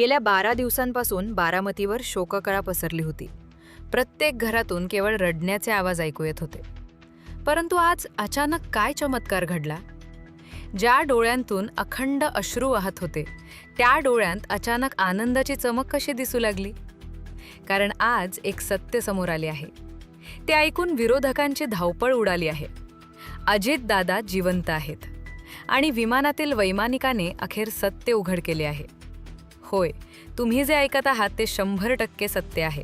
गेल्या बारा दिवसांपासून बारामतीवर शोककळा पसरली होती. प्रत्येक घरातून केवळ रडण्याचे आवाज ऐकू येत होते. परंतु आज अचानक काय चमत्कार घडला? ज्या डोळ्यांतून अखंड अश्रू वाहत होते त्या डोळ्यांत अचानक आनंदाची चमक कशी दिसू लागली? कारण आज एक सत्य समोर आले आहे. ते ऐकून विरोधकांची धावपळ उडाली आहे. अजित दादा जिवंत आहेत. आणि विमानातील वैमानिकाने अखेर सत्य उघड केले आहे. होय तुम्ही जे ऐकत आहात ते शंभर टक्के सत्य आहे.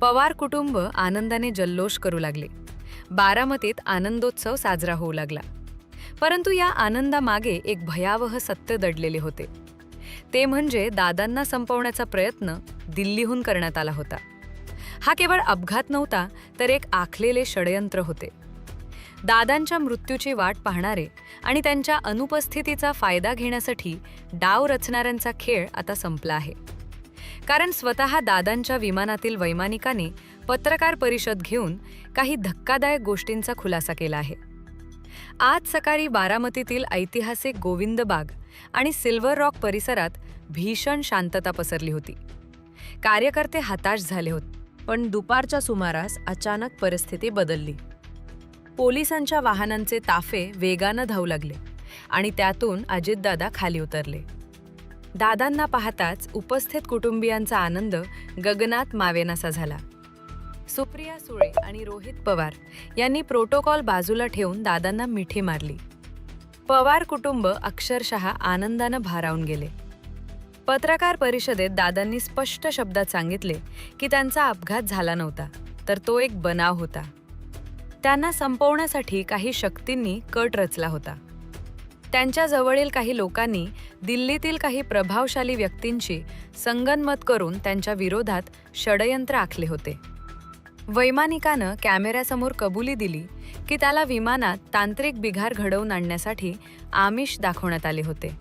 पवार कुटुंब आनंदाने जल्लोष करू लागले. बारामतीत आनंदोत्सव साजरा होऊ लागला. परंतु या आनंदामागे एक भयावह सत्य दडलेले होते. ते म्हणजे दादांना संपवण्याचा प्रयत्न दिल्लीहून करण्यात आला होता. हा केवळ अपघात नव्हता तर एक आखलेले षडयंत्र होते. दादांच्या मृत्यूची वाट पाहणारे आणि त्यांच्या अनुपस्थितीचा फायदा घेण्यासाठी डाव रचणाऱ्यांचा खेळ आता संपला आहे. कारण स्वतः दादांच्या विमानातील वैमानिकाने पत्रकार परिषद घेऊन काही धक्कादायक गोष्टींचा खुलासा केला आहे. आज सकाळी बारामतीतील ऐतिहासिक गोविंद बाग आणि सिल्वर रॉक परिसरात भीषण शांतता पसरली होती. कार्यकर्ते हताश झाले होते पण दुपारच्या सुमारास अचानक परिस्थिती बदलली. पोलिसांच्या वाहनांचे ताफे वेगानं धावू लागले आणि त्यातून अजितदादा खाली उतरले. दादांना पाहताच उपस्थित कुटुंबियांचा आनंद गगनात मावेनासा झाला. सुप्रिया सुळे आणि रोहित पवार यांनी प्रोटोकॉल बाजूला ठेवून दादांना मिठी मारली. पवार कुटुंब अक्षरशः आनंदानं भारावून गेले. पत्रकार परिषदेत दादांनी स्पष्ट शब्दात सांगितले की त्यांचा अपघात झाला नव्हता तर तो एक बनाव होता. त्यांना संपवण्यासाठी काही शक्तींनी कट रचला होता. त्यांच्या जवळील काही लोकांनी दिल्लीतील काही प्रभावशाली व्यक्तींची संगनमत करून त्यांच्या विरोधात षडयंत्र आखले होते. वैमानिकानं कॅमेऱ्यासमोर कबुली दिली की त्याला विमानात तांत्रिक बिघार घडवून आणण्यासाठी आमिष दाखवण्यात आले होते.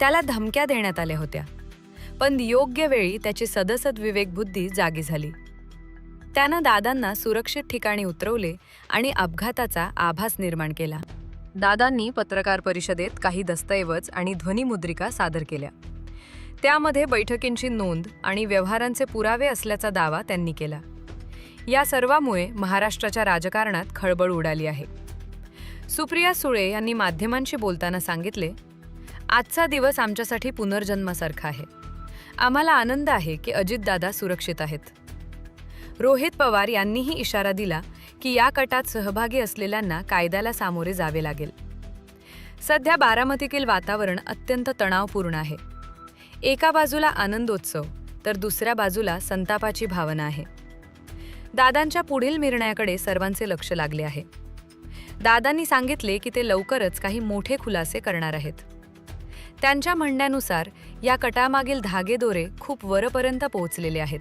त्याला धमक्या देण्यात आल्या होत्या. पण योग्य वेळी त्याची सदसद विवेकबुद्धी जागी झाली. त्यानं दादांना सुरक्षित ठिकाणी उतरवले आणि अपघाताचा आभास निर्माण केला. दादांनी पत्रकार परिषदेत काही दस्तऐवज आणि ध्वनिमुद्रिका सादर केल्या. त्यामध्ये बैठकींची नोंद आणि व्यवहारांचे पुरावे असल्याचा दावा त्यांनी केला. या सर्वामुळे महाराष्ट्राच्या राजकारणात खळबळ उडाली आहे. सुप्रिया सुळे यांनी माध्यमांशी बोलताना सांगितले आजचा दिवस आमच्यासाठी पुनर्जन्मासारखा आहे. आम्हाला आनंद आहे की अजितदादा सुरक्षित आहेत. रोहित पवार यांनीही इशारा दिला की या कटात सहभागी असलेल्यांना कायद्याला सामोरे जावे लागेल. सध्या बारामतीतील वातावरण अत्यंत तणावपूर्ण आहे. एका बाजूला आनंदोत्सव तर दुसऱ्या बाजूला संतापाची भावना आहे. दादांच्या पुढील निर्णयाकडे सर्वांचे लक्ष लागले आहे. दादांनी सांगितले की ते लवकरच काही मोठे खुलासे करणार आहेत. त्यांच्या म्हणण्यानुसार या कटामागील धागेदोरे खूप वरपर्यंत पोहोचलेले आहेत.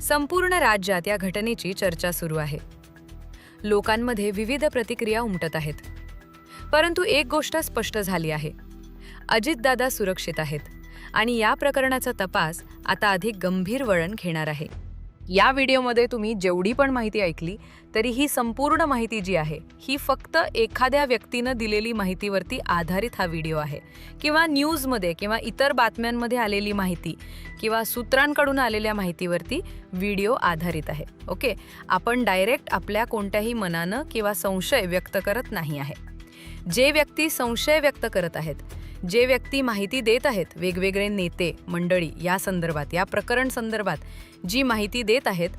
संपूर्ण राज्यात या घटनेची चर्चा सुरू आहे. लोकांमध्ये विविध प्रतिक्रिया उमटत आहेत. परंतु एक गोष्ट स्पष्ट झाली आहे. अजितदादा सुरक्षित आहेत आणि या प्रकरणाचा तपास आता अधिक गंभीर वळण घेणार आहे. या व्हिडिओमध्ये तुम्ही जेवढी पण माहिती ऐकली तरी ही संपूर्ण माहिती जी आहे ही फक्त एखाद्या व्यक्तीनं दिलेली माहितीवरती आधारित हा व्हिडिओ आहे. किंवा न्यूजमध्ये किंवा इतर बातम्यांमध्ये आलेली माहिती किंवा सूत्रांकडून आलेल्या माहितीवरती व्हिडिओ आधारित आहे. ओके? आपण डायरेक्ट आपल्या कोणत्याही मनानं किंवा संशय व्यक्त करत नाही आहे. जे व्यक्ती संशय व्यक्त करत आहेत जे व्यक्ती माहिती देत आहेत वेगवेगळे नेते मंडळी या संदर्भात या प्रकरण संदर्भात जी माहिती देत आहेत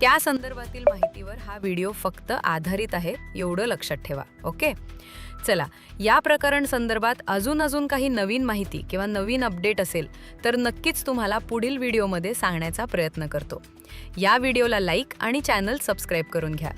त्या संदर्भातील माहितीवर हा व्हिडिओ फक्त आधारित आहे एवढं लक्षात ठेवा ओके? चला या प्रकरण संदर्भात अजून अजून काही नवीन माहिती किंवा नवीन अपडेट असेल तर नक्कीच तुम्हाला पुढील व्हिडिओमध्ये सांगण्याचा प्रयत्न करतो. या व्हिडिओला लाईक आणि चॅनल सबस्क्राईब करून घ्या.